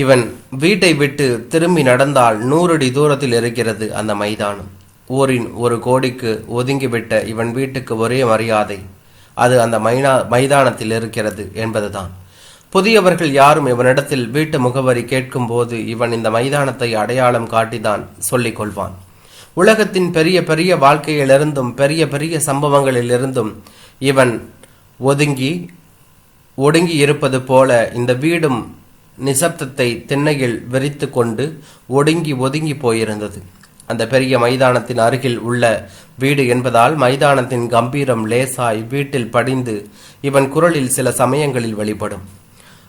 இவன் வீட்டை விட்டு திரும்பி நடந்தால் நூறடி தூரத்தில் இருக்கிறது அந்த மைதானம். ஊரின் ஒரு கோடிக்கு ஒதுங்கிவிட்ட இவன் வீட்டுக்கு ஒரே மரியாதை. அது அந்த மைனா மைதானத்தில் இருக்கிறது என்பதுதான். புதியவர்கள் யாரும் இவனிடத்தில் வீட்டு முகவரி கேட்கும்போது இவன் இந்த மைதானத்தை அடையாளம் காட்டிதான் சொல்லிக் கொள்வான். உலகத்தின் பெரிய பெரிய வாழ்க்கையிலிருந்தும் பெரிய பெரிய சம்பவங்களிலிருந்தும் இவன் ஒதுங்கி ஒடுங்கி இருப்பது போல இந்த வீடும் நிசப்தத்தை திண்ணையில் விரித்து கொண்டு ஒடுங்கி ஒதுங்கி போயிருந்தது. அந்த பெரிய மைதானத்தின் அருகில் உள்ள வீடு என்பதால் மைதானத்தின் கம்பீரம் லேசாய் வீட்டில் படிந்து இவன் குரலில் சில சமயங்களில் வெளிப்படும்.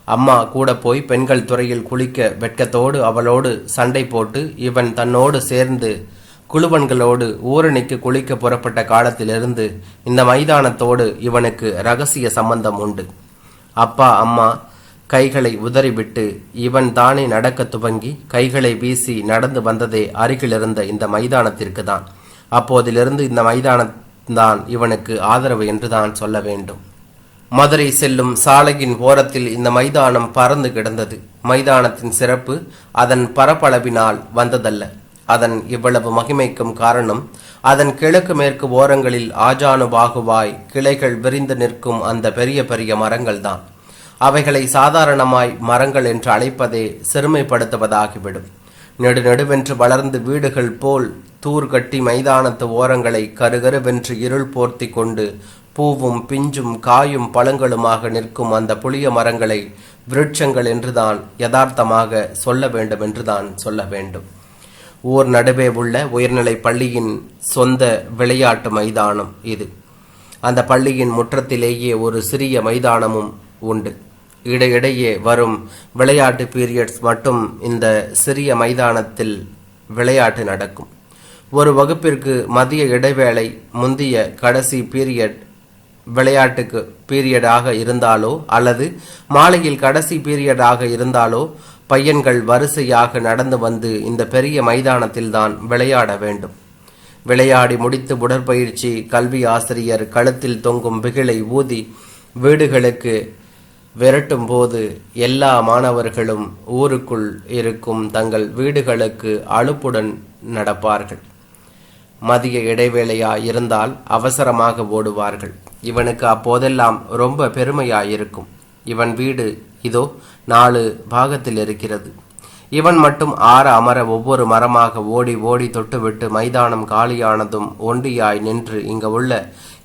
அம்மா கூட போய் பெண்கள் துறையில் குளிக்க வெட்கத்தோடு அவளோடு சண்டை போட்டு இவன் தன்னோடு சேர்ந்து குழுவன்களோடு ஊரணிக்கு குளிக்க புறப்பட்ட காலத்திலிருந்து இந்த மைதானத்தோடு இவனுக்கு ரகசிய சம்பந்தம் உண்டு. அப்பா அம்மா கைகளை உதறிவிட்டு இவன் தானே நடக்க துவங்கி கைகளை வீசி நடந்து வந்ததே அருகிலிருந்த இந்த மைதானத்திற்கு தான் அப்போதிலிருந்து இந்த மைதானம்தான் இவனுக்கு ஆதரவு என்றுதான் சொல்ல வேண்டும். மதுரை செல்லும் சாலையின் ஓரத்தில் இந்த மைதானம் பறந்து கிடந்தது. மைதானத்தின் சிறப்பு அதன் பரப்பளவினால் வந்ததல்ல. அதன் இவ்வளவு மகிமைக்கும் காரணம் அதன் கிழக்கு மேற்கு ஓரங்களில் ஆஜானு பாகுவாய் கிளைகள் விரிந்து நிற்கும் அந்த பெரிய பெரிய மரங்கள்தான். அவைகளை சாதாரணமாய் மரங்கள் என்று அழைப்பதே சிறுமைப்படுத்துவதாகிவிடும் நெடு நெடுவென்று வளர்ந்து வீடுகள் போல் தூர் கட்டி மைதானத்து ஓரங்களை கருகருவென்று இருள் போர்த்தி கொண்டு பூவும் பிஞ்சும் காயும் பழங்களுமாக நிற்கும் அந்த புளிய மரங்களை விருட்சங்கள் என்றுதான் யதார்த்தமாக சொல்ல வேண்டும் என்றுதான் சொல்ல வேண்டும். ஊர் நடுவே உள்ள உயர்நிலை பள்ளியின் சொந்த விளையாட்டு மைதானம் இது. அந்த பள்ளியின் முற்றத்திலேயே ஒரு சிறிய மைதானமும் உண்டு. இடையிடையே வரும் விளையாட்டு பீரியட்ஸ் மட்டும் இந்த சிறிய மைதானத்தில் விளையாட்டு நடக்கும். ஒரு வகுப்பிற்கு மதிய இடைவேளை முந்திய கடைசி பீரியட் விளையாட்டுக்கு பீரியடாக இருந்தாலோ அல்லது மாலையில் கடைசி பீரியடாக இருந்தாலோ பையன்கள் வரிசையாக நடந்து வந்து இந்த பெரிய மைதானத்தில் தான் விளையாட வேண்டும். விளையாடி முடித்து உடற்பயிற்சி கல்வி ஆசிரியர் கழுத்தில் தொங்கும் பிகிலை ஊதி வீடுகளுக்கு விரட்டும் போது எல்லா மாணவர்களும் ஊருக்குள் இருக்கும் தங்கள் வீடுகளுக்கு அலுப்புடன் நடப்பார்கள். மதிய இடைவேளையா இருந்தால் அவசரமாக ஓடுவார்கள். இவனுக்கு அப்போதெல்லாம் ரொம்ப பெருமையாயிருக்கும். இவன் வீடு இதோ நாலு பாகத்தில் இருக்கிறது. இவன் மட்டும் ஆற அமர ஒவ்வொரு மரமாக ஓடி ஓடி தொட்டுவிட்டு மைதானம் காலியானதும் ஒண்டியாய் நின்று இங்கு உள்ள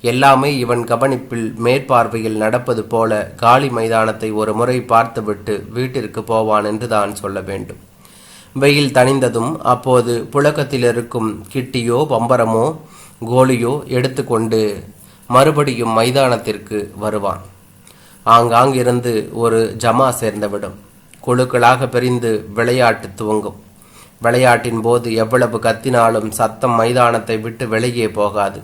எல்லாமே இவன் கவனிப்பில் மேற்பார்வையில் நடப்பது போல காலி மைதானத்தை ஒரு முறை பார்த்துவிட்டு வீட்டிற்கு போவான் என்று தான் சொல்ல வேண்டும். வெயில் தணிந்ததும் அப்போது புழக்கத்தில் இருக்கும் கிட்டியோ பம்பரமோ கோலியோ எடுத்துக்கொண்டு மறுபடியும் மைதானத்திற்கு வருவான். ஆங்காங்கிருந்து ஒரு ஜமா சேர்ந்துவிடும். குழுக்களாக பிரிந்து விளையாட்டு துவங்கும். விளையாட்டின் போது எவ்வளவு கத்தினாலும் சத்தம் மைதானத்தை விட்டு வெளியே போகாது.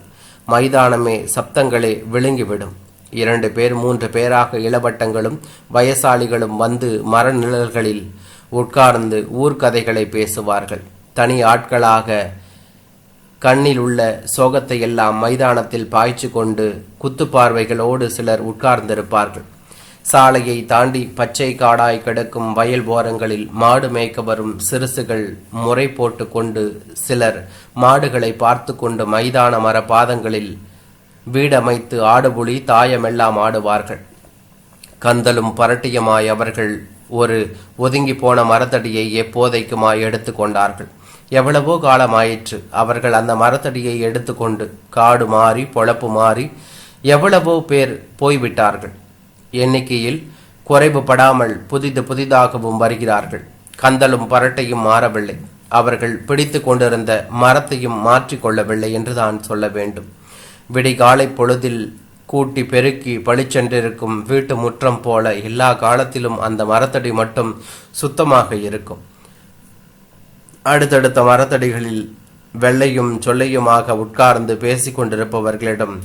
மைதானமே சப்தங்களே விழுங்கிவிடும். இரண்டு பேர் மூன்று பேராக இளவட்டங்களும் வயசாளிகளும் வந்து மர நிழல்களில் உட்கார்ந்து ஊர்க்கதைகளை பேசுவார்கள். தனி ஆட்களாக கண்ணில் உள்ள சோகத்தை எல்லாம் மைதானத்தில் பாய்ச்சி கொண்டு குத்துப்பார்வைகளோடு சிலர் உட்கார்ந்திருப்பார்கள். சாலையை தாண்டி பச்சை காடாய் கிடக்கும் வயல் ஓரங்களில் மாடு மேய்க்க வரும் சிறுசுகள் முறை போட்டு கொண்டு சிலர் மாடுகளை பார்த்து கொண்டு மைதான மர பாதங்களில் வீடமைத்து ஆடுபுலி தாயமெல்லாம் ஆடுவார்கள். கந்தலும் பரட்டியமாய் அவர்கள் ஒரு ஒதுங்கி போன மரத்தடியை எப்போதைக்குமாய் எடுத்து கொண்டார்கள். எவ்வளவோ காலமாயிற்று. அவர்கள் அந்த மரத்தடியை எடுத்துக்கொண்டு காடு மாறி பொழப்பு மாறி எவ்வளவோ பேர் போய்விட்டார்கள். எண்ணிக்கையில் குறைவுபடாமல் புதிது புதிதாகவும் வருகிறார்கள். கந்தலும் பரட்டையும் மாறவில்லை. அவர்கள் பிடித்து கொண்டிருந்த மரத்தையும் மாற்றிக்கொள்ளவில்லை என்றுதான் சொல்ல வேண்டும். விடிகாலை பொழுதில் கூட்டி பெருக்கி பளிச்சென்றிருக்கும் வீட்டு முற்றம் போல எல்லா காலத்திலும் அந்த மரத்தடி மட்டும் சுத்தமாக இருக்கும். அடுத்தடுத்த மரத்தடிகளில் வெள்ளையும் சொல்லையுமாக உட்கார்ந்து பேசி கொண்டிருப்பவர்களிடம்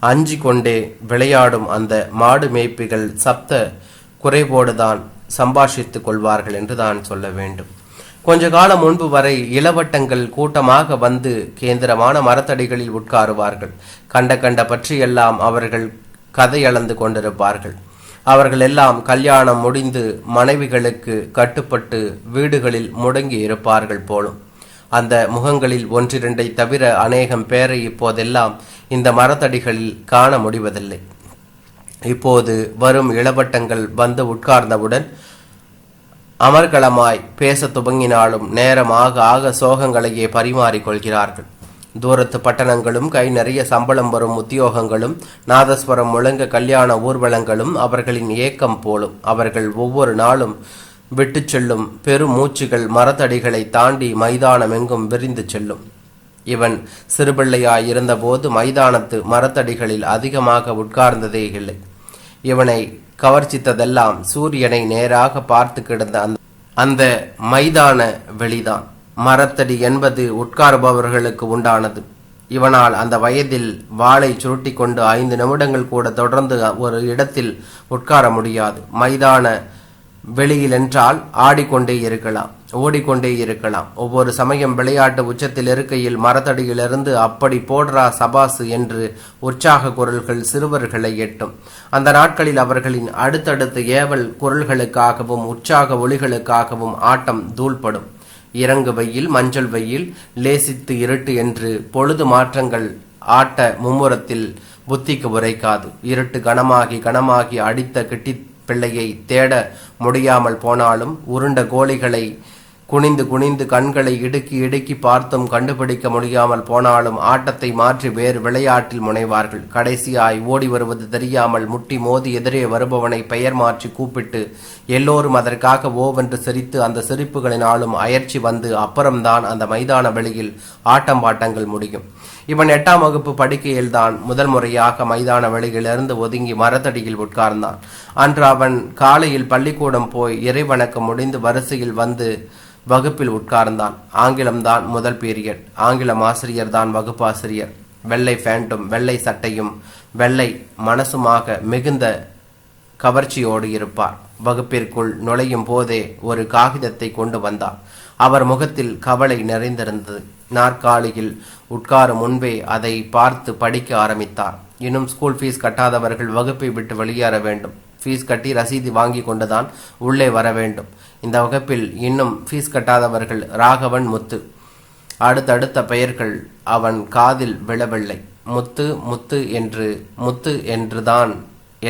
அஞ்சி கொண்டே விளையாடும் அந்த மாடு மேய்ப்பிகள் சப்த குறைவோடுதான் சம்பாஷித்துக் கொள்வார்கள் என்றுதான் சொல்ல வேண்டும். கொஞ்ச காலம் முன்பு வரை இளவட்டங்கள் கூட்டமாக வந்து கேந்திரமான மரத்தடிகளில் உட்காருவார்கள். கண்ட கண்ட பற்றியெல்லாம் அவர்கள் கதை அளந்து கொண்டிருப்பார்கள். அவர்கள் எல்லாம் கல்யாணம் முடிந்து மனைவிகளுக்கு கட்டுப்பட்டு வீடுகளில் முடங்கி இருப்பார்கள் போலும். அந்த முகங்களில் ஒன்றிரண்டை தவிர அநேகம் பேரை இப்போதெல்லாம் இந்த மரத்தடிகளில் காண முடிவதில்லை. இப்போது வரும் இளவட்டங்கள் வந்து உட்கார்ந்தவுடன் அமர்கலமாய் பேசத் துவங்கினாலும் நேரம் ஆக ஆக சோகங்களையே பரிமாறிக்கொள்கிறார்கள் தூரத்து பட்டணங்களும் கை நிறைய சம்பளம் வரும் உத்தியோகங்களும் நாதஸ்வரம் முழங்க கல்யாண ஊர்வலங்களும் அவர்களின் ஏக்கம் போலும். அவர்கள் ஒவ்வொரு நாளும் விட்டு செல்லும் பெருமூச்சுகள் மரத்தடிகளை தாண்டி மைதானமெங்கும் விரிந்து செல்லும். இவன் சிறுபிள்ளையாய் இருந்தபோது மைதானத்து மரத்தடிகளில் அதிகமாக உட்கார்ந்ததே இல்லை. இவனை கவர்ச்சித்ததெல்லாம் சூரியனை நேராக பார்த்து கிடந்த அந்த அந்த மைதான வெளிதான். மரத்தடி என்பது உட்கார்பவர்களுக்கு உண்டானது. இவனால் அந்த வயதில் வாளை சுருட்டி கொண்டு ஐந்து நிமிடங்கள் கூட தொடர்ந்து ஒரு இடத்தில் உட்கார முடியாது. மைதான வெளியில் என்றால் ஆடிக்கொண்டே இருக்கலாம் ஓடிக்கொண்டே இருக்கலாம். ஒவ்வொரு சமயம் விளையாட்டு உச்சத்தில் இருக்கையில் மரத்தடியிலிருந்து அப்படி போடுறா சபாசு என்று உற்சாக குரல்கள் சிறுவர்களை எட்டும். அந்த நாட்களில் அவர்களின் அடுத்தடுத்த ஏவல் குரல்களுக்காகவும் உற்சாக ஒளிகளுக்காகவும் ஆட்டம் தூள்படும். இறங்கு வெயில் மஞ்சள் வெயில் லேசித்து இருட்டு என்று பொழுது மாற்றங்கள் ஆட்ட மும்முரத்தில் புத்திக்கு உரைக்காது. இருட்டு கனமாகி கனமாகி அடித்த கிட்டி பிள்ளையை தேட முடியாமல் போனாலும் உருண்ட கோழிகளை குனிந்து குனிந்து கண்களை இடுக்கி இடுக்கி பார்த்தும் கண்டுபிடிக்க முடியாமல் போனாலும் ஆட்டத்தை மாற்றி வேறு விளையாட்டில் முனைவார்கள். கடைசியாய் ஓடி வருவது தெரியாமல் முட்டி மோதி எதிரே வருபவனை பெயர் மாற்றி கூப்பிட்டு எல்லோரும் அதற்காக ஓவென்று சிரித்து அந்த சிரிப்புகளினாலும் அயற்சி வந்து அப்புறம்தான் அந்த மைதான வெளியில் ஆட்டம் பாட்டங்கள் முடியும். இவன் எட்டாம் வகுப்பு படுக்கையில்தான் முதல் முறையாக மைதான வெளியிலிருந்து ஒதுங்கி மரத்தடியில் உட்கார்ந்தான். அன்று அவன் காலையில் பள்ளிக்கூடம் போய் இறைவணக்கம் முடிந்து வரிசையில் வந்து வகுப்பில் உட்கார்ந்தான். ஆங்கிலம்தான் முதல் பீரியட். ஆங்கிலம் ஆசிரியர் தான் வகுப்பாசிரியர் வெள்ளை ஃபேண்டும் வெள்ளை சட்டையும் வெள்ளை மனசுமாக மிகுந்த கவர்ச்சியோடு இருப்பார். வகுப்பிற்குள் நுழையும் போதே ஒரு காகிதத்தை கொண்டு வந்தார். அவர் முகத்தில் கவலை நிறைந்திருந்தது. நாற்காலியில் உட்காரும் முன்பே அதை பார்த்து படிக்க ஆரம்பித்தார். இன்னும் ஸ்கூல் ஃபீஸ் கட்டாதவர்கள் வகுப்பை விட்டு வெளியேற வேண்டும். ஃபீஸ் கட்டி ரசீது வாங்கி கொண்டுதான் உள்ளே வர வேண்டும். இந்த வகுப்பில் இன்னும் ஃபீஸ் கட்டாதவர்கள் ராகவன் முத்து. அடுத்தடுத்த பெயர்கள் அவன் காதில் விழவில்லை. முத்து முத்து என்று முத்து என்றுதான்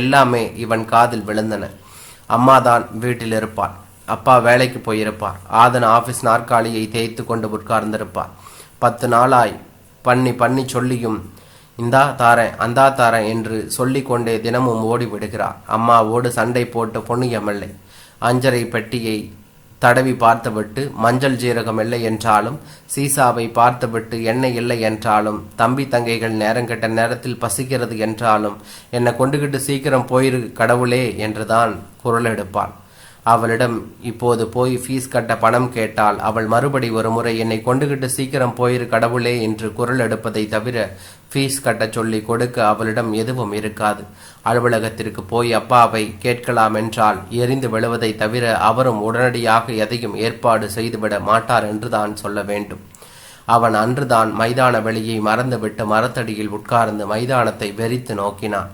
எல்லாமே இவன் காதில் விழுந்தன. அம்மா தான் வீட்டில் இருப்பார் அப்பா வேலைக்கு போயிருப்பார். ஆதன் ஆபீஸ் நாற்காலியை தேய்த்து கொண்டு உட்கார்ந்திருப்பார். பத்து நாளாய் பண்ணி பண்ணி சொல்லியும் இந்தா தாரேன் அந்தா தாரேன் என்று சொல்லிக்கொண்டே தினமும் ஓடி விடுகிறார் அம்மாவோடு சண்டை போட்டு பொன்னியமில்லை அஞ்சரை பெட்டியை தடவி பார்த்துவிட்டு மஞ்சள் ஜீரகம் இல்லை என்றாலும் சீசாவை பார்த்துவிட்டு எண்ணெய் இல்லை என்றாலும் தம்பி தங்கைகள் நேரங்கெட்ட நேரத்தில் பசிக்கிறது என்றாலும் என்னை கொண்டுகிட்டு சீக்கிரம் போயிரு கடவுளே என்றுதான் குரல் எடுப்பாள். அவளிடம் இப்போது போய் ஃபீஸ் கட்ட பணம் கேட்டால் அவள் மறுபடி ஒரு முறை என்னை கொண்டுகிட்டு சீக்கிரம் போயிரு கடவுளே என்று குரல் எடுப்பதை தவிர ஃபீஸ் கட்ட சொல்லி கொடுக்க அவளிடம் எதுவும் இருக்காது. அலுவலகத்திற்கு போய் அப்பாவை கேட்கலாம் என்றால் எரிந்து விழுவதை தவிர அவரும் உடனடியாக எதையும் ஏற்பாடு செய்துவிட மாட்டார் என்றுதான் சொல்ல வேண்டும். அவன் அன்றுதான் மைதான வெளியை மறந்துவிட்டு மரத்தடியில் உட்கார்ந்து மைதானத்தை வெறித்து நோக்கினான்.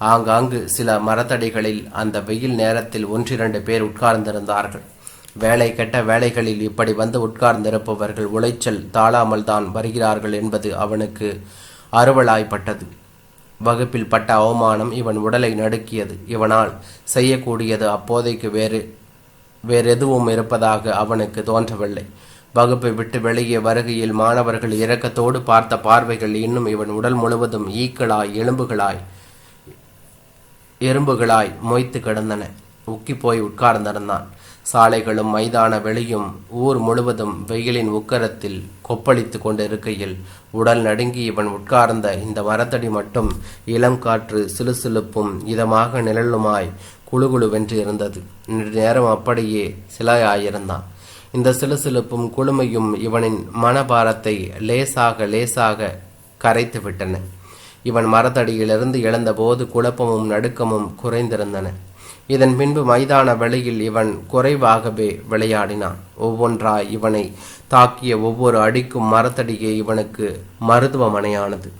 ஆங்காங்கு சில மரத்தடிகளில் அந்த வெயில் நேரத்தில் ஒன்றிரண்டு பேர் உட்கார்ந்திருந்தார்கள். வேலை கெட்ட வேலைகளில் இப்படி வந்து உட்கார்ந்திருப்பவர்கள் உளைச்சல் தாழாமல் தான் வருகிறார்கள் என்பது அவனுக்கு அறுவலாய்ப்பட்டது. வகுப்பில் பட்ட அவமானம் இவன் உடலை நடுக்கியது. இவனால் செய்யக்கூடியது அப்போதைக்கு வேறு வேறெதுவும் இருப்பதாக அவனுக்கு தோன்றவில்லை. வகுப்பை விட்டு வெளியே வருகையில் மாணவர்கள் இரக்கத்தோடு பார்த்த பார்வைகள் இன்னும் இவன் உடல் முழுவதும் ஈக்களாய் எலும்புகளாய் எறும்புகளாய் மொய்த்து கிடந்தன. உக்கி போய் உட்கார்ந்திருந்தான். சாலைகளும் மைதான வெளியும் ஊர் முழுவதும் வெயிலின் உக்கரத்தில் கொப்பளித்து கொண்டிருக்கையில் உடல் நடுங்கி இவன் உட்கார்ந்த இந்த மரத்தடி மட்டும் இளம் காற்று சிலுசிலுப்பும் இதமாக நிழலுமாய் குழுகுழுவென்று இருந்தது. நேரம் அப்படியே சிலையாயிருந்தான். இந்த சிலுசிலுப்பும் குளுமையும் இவனின் மனபாரத்தை லேசாக லேசாக கரைத்து விட்டன இவன் மரத்தடியிலிருந்து எழுந்தபோது குழப்பமும் நடுக்கமும் குறைந்திருந்தன. இதன் பின்பு மைதான வெளியில் இவன் குறைவாகவே விளையாடினான். ஒவ்வொன்றாய் இவனை தாக்கிய ஒவ்வொரு அடிக்கும் மரத்தடியே இவனுக்கு மருத்துவமனையானது.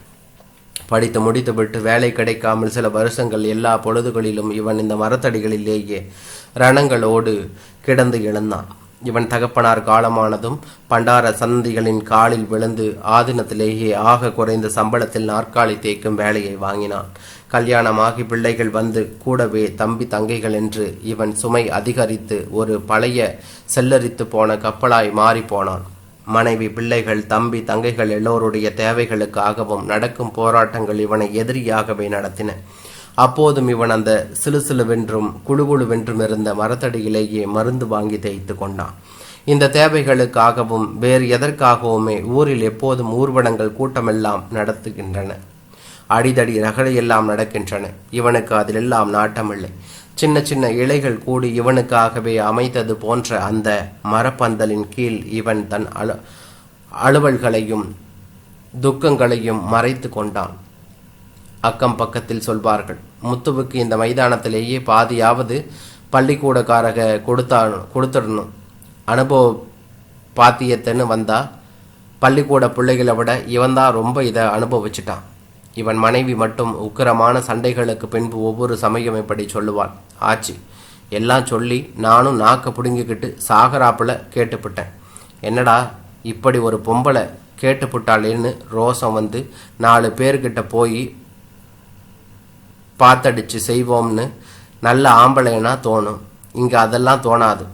படித்து முடித்துவிட்டு வேலை கிடைக்காமல் சில வருஷங்கள் எல்லா பொழுதுகளிலும் இவன் இந்த மரத்தடிகளிலேயே ரணங்களோடு கிடந்து எழுந்தான். இவன் தகப்பனார் காலமானதும் பண்டார சந்திகளின் காலில் விழுந்து ஆதினத்திலேயே ஆக குறைந்த சம்பளத்தில் நாற்காலி தேய்க்கும் வேலையை வாங்கினான். கல்யாணமாகி பிள்ளைகள் வந்து கூடவே தம்பி தங்கைகள் என்று இவன் சுமை அதிகரித்து ஒரு பழைய செல்லரித்து போன கப்பலாய் மாறி போனான். மனைவி பிள்ளைகள் தம்பி தங்கைகள் எல்லோருடைய தேவைகளுக்காகவும் நடக்கும் போராட்டங்கள் இவனை எதிரியாகவே நடத்தின. அப்போதும் இவன் அந்த சிலுசிலுவென்றும் குழுகுழுவென்றும் இருந்த மரத்தடியிலேயே மருந்து வாங்கி தேய்த்து கொண்டான். இந்த தேவைகளுக்காகவும் வேறு எதற்காகவுமே ஊரில் எப்போதும் ஊர்வலங்கள் கூட்டமெல்லாம் நடத்துகின்றன. அடிதடி ரகளையெல்லாம் நடக்கின்றன. இவனுக்கு அதிலெல்லாம் நாட்டமில்லை. சின்ன சின்ன இலைகள் கூடி இவனுக்காகவே அமைத்தது போன்ற அந்த மரப்பந்தலின் கீழ் இவன் தன் அலு அலுவல்களையும் துக்கங்களையும் மறைத்து கொண்டான். அக்கம் பக்கத்தில் சொல்வார்கள். முத்துவுக்கு இந்த மைதானத்திலேயே பாதியாவது பள்ளிக்கூடக்காரக கொடுத்தா கொடுத்துடணும். அனுபவ பாத்தியத்தைன்னு வந்தா பள்ளிக்கூட பிள்ளைகளை விட இவன்தான் ரொம்ப இதை அனுபவிச்சிட்டான். இவன் மனைவி மட்டும் உக்கிரமான சண்டைகளுக்கு பின்பு ஒவ்வொரு சமயம் இப்படி சொல்லுவாள். ஆச்சு எல்லாம் சொல்லி நானும் நாக்க பிடுங்கிக்கிட்டு சாகராப்பில் கேட்டுப்பிட்டேன். என்னடா இப்படி ஒரு பொம்பளை கேட்டுப்புட்டாளேன்னு ரோசம் வந்து நாலு பேர்கிட்ட போய் பார்த்தடிச்சு செய்வோம்னு நல்ல ஆம்பளைனா தோணும். இங்கே அதெல்லாம் தோணாது.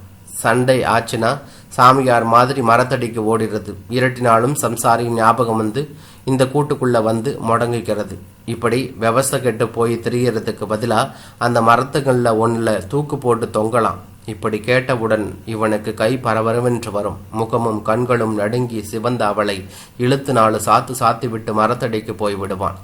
சண்டை ஆச்சுன்னா சாமியார் மாதிரி மரத்தடிக்கு ஓடிடுறது. இரட்டினாலும் சம்சாரியின் ஞாபகம் வந்து இந்த கூட்டுக்குள்ளே வந்து முடங்கிக்கிறது இப்படி விவசாய கெட்டு போய் திரியறதுக்கு பதிலாக அந்த மரத்துகளில் ஒன்றில் தூக்கு போட்டு தொங்கலாம். இப்படி கேட்டவுடன் இவனுக்கு கை பரபரவென்று வரும். முகமும் கண்களும் நடுங்கி சிவந்த அவளை இழுத்து நாலு சாத்து சாத்து விட்டு மரத்தடிக்கு போய் விடுவான்.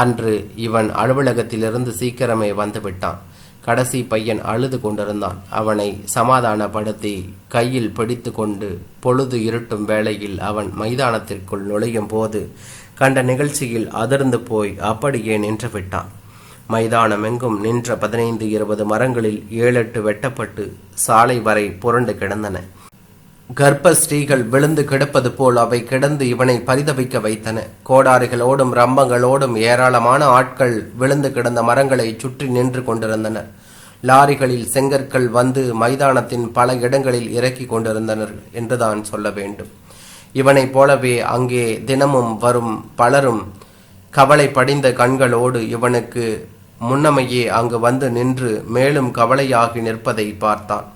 அன்று இவன் அலுவலகத்திலிருந்து சீக்கிரமே வந்துவிட்டான். கடைசி பையன் அழுது கொண்டிருந்தான். அவனை சமாதானப்படுத்தி கையில் பிடித்து கொண்டு பொழுது இருட்டும் வேளையில் அவன் மைதானத்திற்குள் நுழையும் போது கண்ட நிகழ்ச்சியில் அதிர்ந்து போய் அப்படியே நின்று விட்டான். மைதானம் எங்கும் நின்ற பதினைந்து இருபது மரங்களில் ஏழெட்டு வெட்டப்பட்டு சாலை வரை புரண்டு கிடந்தன. கர்ப்ப ஸ்ரீகள் விழுந்து கிடப்பது போல் அவை கிடந்து இவனை பரிதவிக்க வைத்தன. கோடாரிகளோடும் ரம்பங்களோடும் ஏராளமான ஆட்கள் விழுந்து கிடந்த மரங்களை சுற்றி நின்று கொண்டிருந்தனர். லாரிகளில் செங்கற்கள் வந்து மைதானத்தின் பல இடங்களில் இறக்கி கொண்டிருந்தனர் என்றுதான் சொல்ல வேண்டும். இவனைப் போலவே அங்கே தினமும் வரும் பலரும் கவலை படிந்த கண்களோடு இவனுக்கு முன்னமையே அங்கு வந்து நின்று மேலும் கவலையாகி நிற்பதை பார்த்தான்.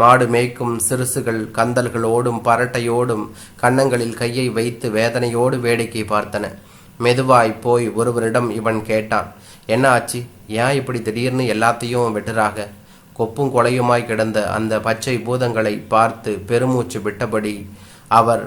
மாடு மேய்க்கும் சிறுசுகள் கந்தல்களோடும் பரட்டையோடும் கன்னங்களில் கையை வைத்து வேதனையோடு வேடிக்கை பார்த்தன. மெதுவாய் போய் ஒருவரிடம் இவன் கேட்டான் என்ன ஆச்சு? ஏன் இப்படி திடீர்னு எல்லாத்தையும் வெட்டுறாக? கொப்பும் கொலையுமாய் கிடந்த அந்த பச்சை பூதங்களை பார்த்து பெருமூச்சு விட்டபடி அவர்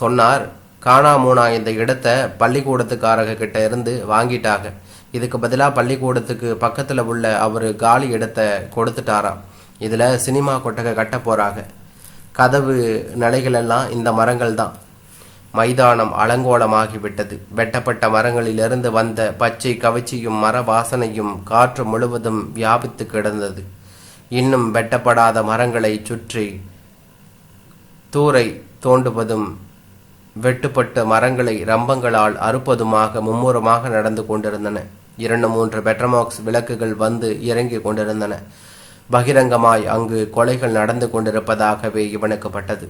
சொன்னார் காணாமூனா இந்த இடத்த பள்ளிக்கூடத்துக்காரக கிட்ட இருந்து வாங்கிட்டாங்க இதுக்கு பதிலாக பள்ளிக்கூடத்துக்கு பக்கத்தில் உள்ள அவர் காலி இடத்தை கொடுத்துட்டாராம். இதில் சினிமா கொட்டகை கட்ட போகிறாங்க கதவு நிலைகளெல்லாம் இந்த மரங்கள் தான் மைதானம் அலங்கோலமாகிவிட்டது. வெட்டப்பட்ட மரங்களிலிருந்து வந்த பச்சை கவிச்சியும் மர வாசனையும் காற்று முழுவதும் வியாபித்து கிடந்தது. இன்னும் வெட்டப்படாத மரங்களை சுற்றி தூரை தோண்டுவதும் வெட்டுப்பட்ட மரங்களை ரம்பங்களால் அறுப்பதுமாக மும்முரமாக நடந்து கொண்டிருந்தன. இரண்டு மூன்று பெட்ரமாக்ஸ் விளக்குகள் வந்து இறங்கி கொண்டிருந்தன. பகிரங்கமாய் அங்கு கொலைகள் நடந்து கொண்டிருப்பதாகவே இவனுக்கு பட்டது.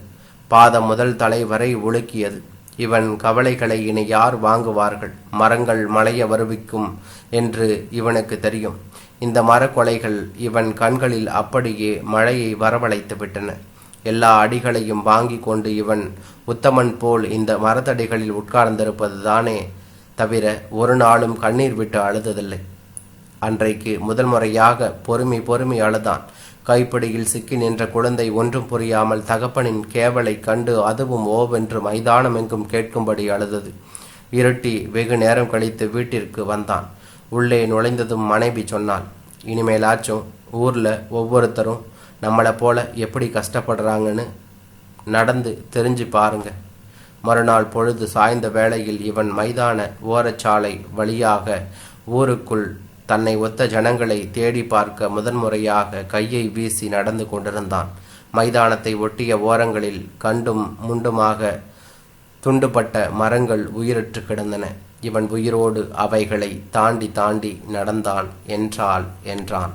பாதம் முதல் தலை வரை உலுக்கியது இவன் கவலைகளை இனி யார் வாங்குவார்கள்? மரங்கள் மலைய வருவிக்கும் என்று இவனுக்கு தெரியும். இந்த மரக்கொலைகள் இவன் கண்களில் அப்படியே மழையை வரவழைத்து விட்டன. எல்லா அடிகளையும் வாங்கி கொண்டு இவன் உத்தமன் போல் இந்த மரத்தடிகளில் உட்கார்ந்திருப்பது தானே தவிர ஒரு நாளும் கண்ணீர் விட்டு அழுததில்லை. அன்றைக்கு முதல் முறையாக பொறுமை பொறுமை அழுதான். கைப்பிடியில் சிக்கி நின்ற குழந்தை ஒன்றும் புரியாமல் தகப்பனின் கேவலை கண்டு அதுவும் ஓவென்று மைதானம் எங்கும் கேட்கும்படி அழுதது. இருட்டி வெகு நேரம் கழித்து வீட்டிற்கு வந்தான். உள்ளே நுழைந்ததும் மனைவி சொன்னாள் இனிமேலாச்சும் ஊரில் ஒவ்வொருத்தரும் நம்மளை போல எப்படி கஷ்டப்படுறாங்கன்னு நடந்து தெரிஞ்சு பாருங்க. மறுநாள் பொழுது சாய்ந்த வேளையில் இவன் மைதான ஓரச்சாலை வழியாக ஊருக்குள் தன்னை ஒத்த ஜனங்களை தேடி பார்க்க முதன்முறையாக கையை வீசி நடந்து கொண்டிருந்தான். மைதானத்தை ஒட்டிய ஓரங்களில் கண்டும் முண்டுமாக துண்டுபட்ட மரங்கள் உயிரற்று கிடந்தன. இவன் உயிரோடு அவைகளை தாண்டி தாண்டி நடந்தான் என்றாள் என்றான்.